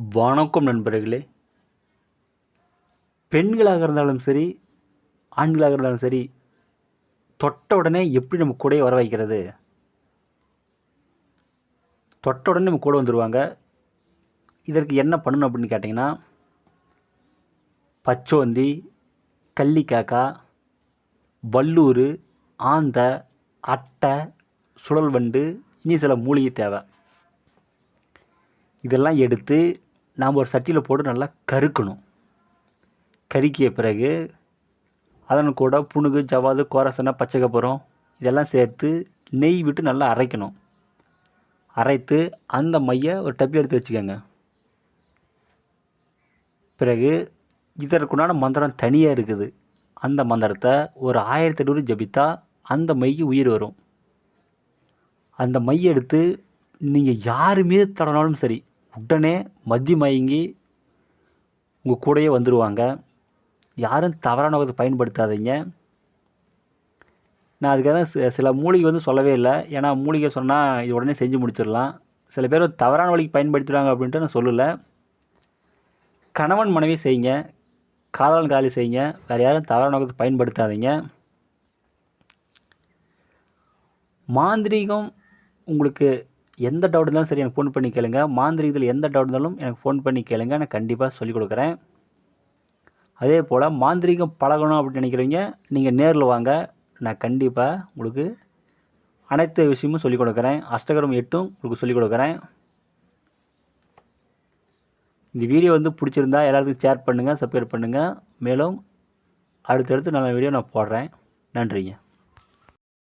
வணக்கம் நண்பர்களே. பெண்களாக இருந்தாலும் சரி ஆண்களாக இருந்தாலும் சரி தொட்ட உடனே எப்படி நம்ம கூட வர வைக்கிறது? தொட்ட உடனே நம்ம கூட வந்துடுவாங்க இதற்கு என்ன பண்ணணும் அப்படின்னு கேட்டிங்கன்னா பச்சோந்தி கள்ளிக்காக்கா வல்லூர் ஆந்த அட்டை சுழல் வண்டு இனி சில மூலிகை தேவை. இதெல்லாம் எடுத்து நாம் ஒரு சட்டியில் போட்டு நல்லா கருக்கணும். கருக்கிய பிறகு அதன் கூட புணுகு ஜவாது கோரசனை பச்சைக்கப்புறம் இதெல்லாம் சேர்த்து நெய் விட்டு நல்லா அரைக்கணும். அரைத்து அந்த மையை ஒரு டப்பில் எடுத்து வச்சுக்கோங்க. பிறகு இதற்குண்டான மந்திரம் தனியாக இருக்குது. அந்த மந்திரத்தை ஒரு ஆயிரத்தி எண்ணூறு ஜபித்தா அந்த மைக்கு உயிர் வரும். அந்த மை எடுத்து நீங்கள் யார் மீது தடனாலும் சரி உடனே மதி மயங்கி உங்கள் கூடயே வந்துடுவாங்க யாரும் தவறான வகை பயன்படுத்தாதீங்க. நான் அதுக்காக தான் சில மூலிகை வந்து சொல்லவே இல்லை. ஏன்னா மூலிகை சொன்னால் இது உடனே செஞ்சு முடிச்சிடலாம். சில பேர் தவறான வழிக்கு பயன்படுத்துகிறாங்க அப்படின்ட்டு நான் சொல்லலை. கணவன் மனைவி செய்யுங்க. காதலன் காலி செய்யுங்க. வேறு யாரும் தவறான வகை பயன்படுத்தாதீங்க. மாந்திரீகம் உங்களுக்கு எந்த டவுட் இருந்தாலும் சரி எனக்கு ஃபோன் பண்ணி கேளுங்க. மாந்திரிகத்தில் எந்த டவுட் இருந்தாலும் எனக்கு ஃபோன் பண்ணி கேளுங்க. நான் கண்டிப்பாக சொல்லிக் கொடுக்குறேன். அதே போல் மாந்திரீகம் பழகணும் அப்படின்னு நினைக்கிறவங்க நீங்கள் நேரில் வாங்க. நான் கண்டிப்பாக உங்களுக்கு அனைத்து விஷயமும் சொல்லிக் கொடுக்குறேன். அஷ்டகரம் எட்டும் உங்களுக்கு சொல்லிக் கொடுக்குறேன். இந்த வீடியோ வந்து பிடிச்சிருந்தா எல்லாத்துக்கும் ஷேர் பண்ணுங்கள் சப்ஸ்கிரைப் பண்ணுங்கள் மேலும் அடுத்தடுத்து நல்ல வீடியோ நான் போடுறேன். நன்றிங்க.